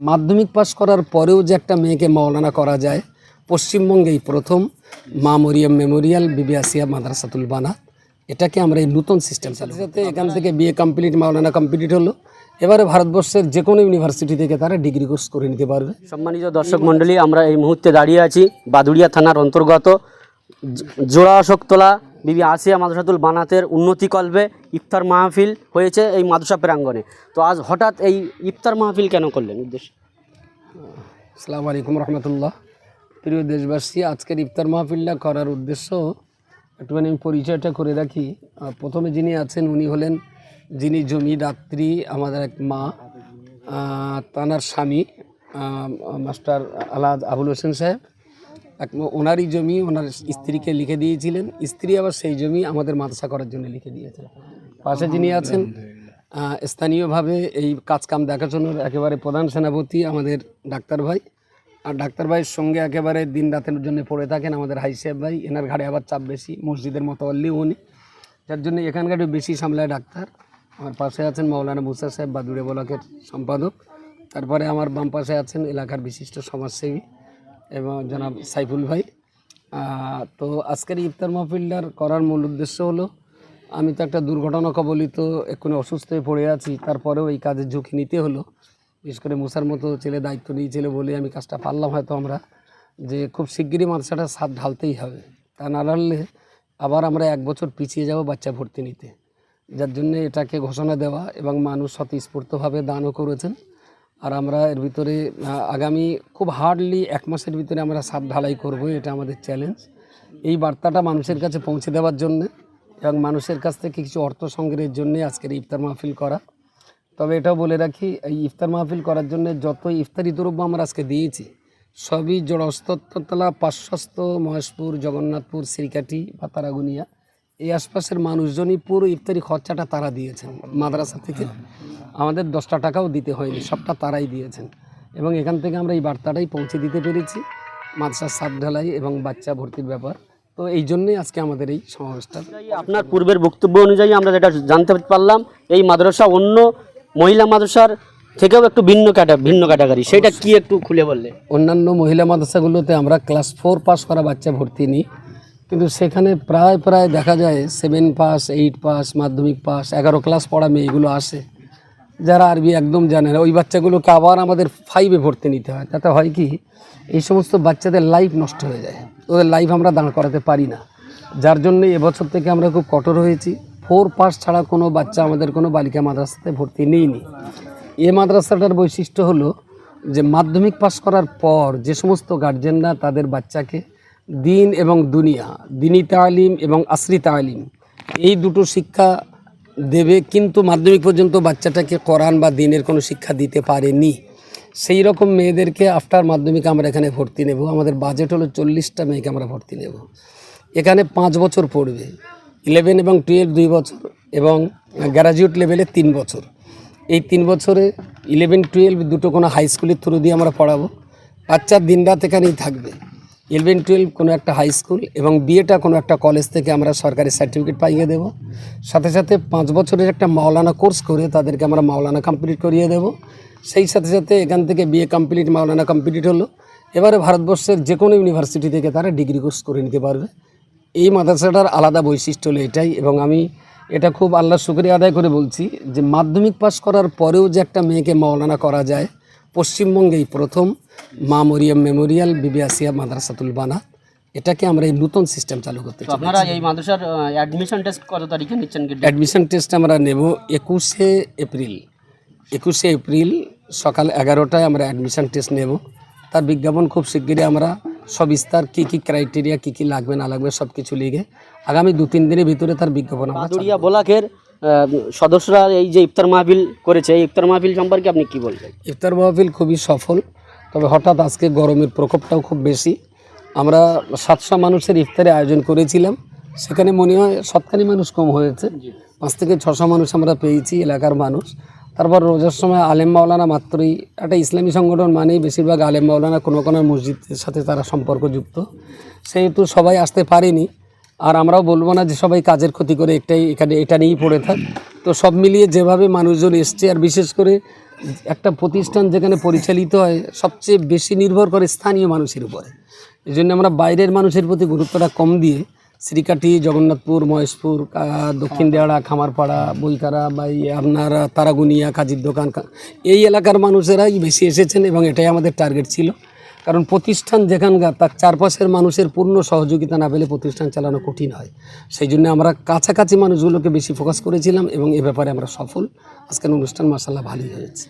মাধ্যমিক পাশ করার পরেও যে একটা মেয়েকে মাওলানা করা যায়, পশ্চিমবঙ্গেই প্রথম, মা মরিয়াম মেমোরিয়াল, বিবি আসিয়া মাদ্রাসাতুল বানা। এটাকে আমরা এই নতুন সিস্টেম চালু যাতে এখান থেকে বিএ কমপ্লিট মাওলানা কমপ্লিট হলো। এবারে ভারতবর্ষের যে কোনো ইউনিভার্সিটি থেকে তারা ডিগ্রি কোর্স করে নিতে পারবে। সম্মানিত দর্শক মণ্ডলী, আমরা এই মুহূর্তে দাঁড়িয়ে আছি বাদুড়িয়া থানার অন্তর্গত জোড়া অশোকতলা বিবি আসিয়া মাদ্রাসাতুল বানাতের উন্নতিকল্পে ইফতার মাহফিল হয়েছে এই মাদ্রাসা প্রাঙ্গণে। তো আজ হঠাৎ এই ইফতার মাহফিল কেন করলেন? উদ্দেশ্য? আসসালামু আলাইকুম রহমতুল্লাহ। প্রিয় দেশবাসী, আজকের ইফতার মাহফিলটা করার উদ্দেশ্য একটুখানি আমি পরিচয়টা করে রাখি। প্রথমে যিনি আছেন উনি হলেন যিনি জমিদাত্রী আমাদের এক মা তানার স্বামী মাস্টার আলাদ আবুল হোসেন সাহেব। এক ওনারই জমি ওনার স্ত্রীকে লিখে দিয়েছিলেন। স্ত্রী আবার সেই জমি আমাদের মাদ্রাসা করার জন্য লিখে দিয়েছেন পাশে যিনি আছেন স্থানীয়ভাবে এই কাজকাম দেখাশোনার একেবারে প্রধান সেনাপতি আমাদের ডাক্তার ভাই। আর ডাক্তার ভাইয়ের সঙ্গে একেবারে দিন রাতের জন্য পড়ে থাকেন আমাদের হাই সাহেব ভাই। এনার ঘাড়ে আবার চাপ বেশি মসজিদের মতো অল্লি উনি। যার জন্য এখানকার একটু বেশি সামলায় ডাক্তার। আমার পাশে আছেন মৌলানা মুসা সাহেব বাদুড়ে ব্লকের সম্পাদক। তারপরে আমার বাম পাশে আছেন এলাকার বিশিষ্ট সমাজসেবী। এবং জনাব সাইফুল ভাই। তো আজকের ইফতার মাহফিলটার করার মূল উদ্দেশ্য হলো, আমি তো একটা দুর্ঘটনা কবলিত এক্ষুনি অসুস্থ হয়ে পড়ে আছি, তারপরেও এই কাজের ঝুঁকি নিতে হলো। বিশেষ করে মুসার মতো ছেলে দায়িত্ব নিয়েছিল বলে আমি কাজটা পারলাম হয়তো আমরা, যে খুব শিগগিরই মাদ্রাসাটা সাত ঢালতেই হবে। তা না ঢাললে আবার আমরা এক বছর পিছিয়ে যাব বাচ্চা ভর্তি নিতে। যার জন্য এটাকে ঘোষণা দেওয়া এবং মানুষ স্বতঃস্ফূর্তভাবে দানও করেছেন। আর আমরা এর ভিতরে আগামী খুব হার্ডলি এক মাসের ভিতরে আমরা সাত ঢালাই করব, এটা আমাদের চ্যালেঞ্জ এই বার্তাটা মানুষের কাছে পৌঁছে দেওয়ার জন্য এবং মানুষের কাছ থেকে কিছু অর্থ সংগ্রহের জন্য আজকের ইফতার মাহফিল করা। তবে এটাও বলে রাখি, এই ইফতার মাহফিল করার জন্য যত ইফতারি দ্রব্য আমরা আজকে দিয়েছি, সবই জড়স্তলা পার্শ্বস্ত মহেশপুর, জগন্নাথপুর শ্রীকাঠি বা তারাগুনিয়া, এই আশপাশের মানুষজনই পুরো ইফতারি খরচাটা তারা দিয়েছেন মাদ্রাসা থেকে। আমাদের দশটা টাকাও দিতে হয়নি সবটা তারাই দিয়েছেন। এবং এখান থেকে আমরা এই বার্তাটাই পৌঁছে দিতে পেরেছি মাদ্রাসার সাত ঢালাই এবং বাচ্চা ভর্তির ব্যাপার। তো এই জন্যই আজকে আমাদের এই সমাবেশটা আপনার পূর্বের বক্তব্য অনুযায়ী আমরা যেটা জানতে পারলাম এই মাদ্রাসা অন্য মহিলা মাদ্রাসার থেকেও একটু ভিন্ন ক্যাটা ভিন্ন ক্যাটাগরি। সেটা কি একটু খুলে বললে? অন্যান্য মহিলা মাদ্রাসাগুলোতে আমরা ক্লাস ফোর পাস করা বাচ্চা ভর্তি নিই কিন্তু সেখানে প্রায় প্রায় দেখা যায় সেভেন পাস এইট পাস মাধ্যমিক পাস এগারো ক্লাস পড়া মেয়েগুলো আসে। যারা আরবি একদম জানে না, ওই বাচ্চাগুলোকে আবার আমাদের ফাইভে ভর্তি নিতে হয়। তাতে হয় কি, এই সমস্ত বাচ্চাদের লাইফ নষ্ট হয়ে যায়। ওদের লাইফ আমরা দাঁড় করাতে পারি না। যার জন্য এবছর থেকে আমরা খুব কঠোর হয়েছি। ফোর পাস ছাড়া কোনো বাচ্চা আমাদের কোনো বালিকা মাদ্রাসাতে ভর্তি নিইনি। এ মাদ্রাসাটার বৈশিষ্ট্য হলো যে মাধ্যমিক পাস করার পর যে সমস্ত গার্জেনরা তাদের বাচ্চাকে দিন এবং দুনিয়া, দিনী তালিম এবং আসরি তালিম, এই দুটো শিক্ষা দেবে, কিন্তু মাধ্যমিক পর্যন্ত বাচ্চাটাকে কোরআন বা দিনের কোনো শিক্ষা দিতে পারেনি। সেই রকম মেয়েদেরকে আফটার মাধ্যমিক আমরা এখানে ভর্তি নেব। আমাদের বাজেট হলো চল্লিশটা মেয়েকে আমরা ভর্তি নেব। এখানে পাঁচ বছর পড়বে ইলেভেন এবং টুয়েলভ দুই বছর এবং গ্র্যাজুয়েট লেভেলে তিন বছর। এই তিন বছরে ইলেভেন টুয়েলভ দুটো কোনো হাই স্কুলের থ্রু দিয়ে আমরা পড়াবো। বাচ্চার দিন রাত এখানেই থাকবে। ইলেভেন, টুয়েলভ কোনো একটা হাই স্কুল এবং বিএটা কোনো একটা কলেজ থেকে আমরা সরকারি সার্টিফিকেট পাইয়ে দেব। সাথে সাথে পাঁচ বছরের একটা মাওলানা কোর্স করে তাদেরকে আমরা মাওলানা কমপ্লিট করিয়ে দেব। সেই সাথে সাথে এখান থেকে বিএ কমপ্লিট মাওলানা কমপ্লিট হলো। এবারে ভারতবর্ষের যে কোনো ইউনিভার্সিটি থেকে তারা ডিগ্রি কোর্স করে নিতে পারবে। এই মাদ্রাসাটার আলাদা বৈশিষ্ট্য হলো এটাই এবং আমি এটা খুব আল্লাহ শুক্রিয়া আদায় করে বলছি যে মাধ্যমিক পাস করার পরেও যে একটা মেয়েকে মাওলানা করা যায় পশ্চিমবঙ্গেই প্রথম মা মরিয়াম মেমোরিয়াল বিবি আসিয়া মাদ্রাসাতুল বানা। এটাকে আমরা এই নতুন সিস্টেম চালু করতে চাই আপনারা এই মাদ্রাসার অ্যাডমিশন টেস্ট কত তারিখে নিচ্ছেন অ্যাডমিশন টেস্ট আমরা নেব একুশে এপ্রিল। একুশে এপ্রিল সকাল এগারোটায় আমরা অ্যাডমিশন টেস্ট নেব। তার বিজ্ঞাপন খুব শিগগিরই আমরা সবিস্তার কী কী ক্রাইটেরিয়া কী কী লাগবে না লাগবে সব কিছু লিখে আগামী দু তিন দিনের ভিতরে তার বিজ্ঞাপন আমরা ব্লকের সদস্যরা এই যে ইফতার মাহফিল করেছে এই ইফতার মাহফিল সম্পর্কে আপনি কি বলবেন? ইফতার মাহফিল খুবই সফল তবে হঠাৎ আজকে গরমের প্রকোপটাও খুব বেশি। আমরা সাতশো মানুষের ইফতারে আয়োজন করেছিলাম সেখানে মনে হয় সৎকারী মানুষ কম হয়েছে। পাঁচ থেকে ছশো মানুষ আমরা পেয়েছি এলাকার মানুষ। তারপর রোজার সময় আলেম মাওলানা মাত্রই একটা ইসলামী সংগঠন মানেই বেশিরভাগ আলেম মাওলানা কোনো কোনো মসজিদের সাথে তারা সম্পর্কযুক্ত। সেহেতু সবাই আসতে পারেনি আর আমরাও বলব না যে সবাই কাজের ক্ষতি করে একটাই এখানে এটা নিয়েই পড়ে থাক। তো সব মিলিয়ে যেভাবে মানুষজন এসছে, আর বিশেষ করে একটা প্রতিষ্ঠান যেখানে পরিচালিত হয়, সবচেয়ে বেশি নির্ভর করে স্থানীয় মানুষের উপরে। এই জন্য আমরা বাইরের মানুষের প্রতি গুরুত্বটা কম দিয়ে শ্রীকাঠি জগন্নাথপুর, মহেশপুর দক্ষিণ দেওয়াড়া, খামারপাড়া বইকারা বা আপনার, তারাগুনিয়া, কাজীর দোকান এই এলাকার মানুষেরাই বেশি এসেছেন এবং এটাই আমাদের টার্গেট ছিল। কারণ প্রতিষ্ঠান যেখানকার তার চারপাশের মানুষের পূর্ণ সহযোগিতা না পেলে প্রতিষ্ঠান চালানো কঠিন হয়। সেই জন্য আমরা কাছাকাছি মানুষগুলোকে বেশি ফোকাস করেছিলাম এবং এ ব্যাপারে আমরা সফল। আজকের অনুষ্ঠান মাসাল্লাহ ভালোই হয়েছে।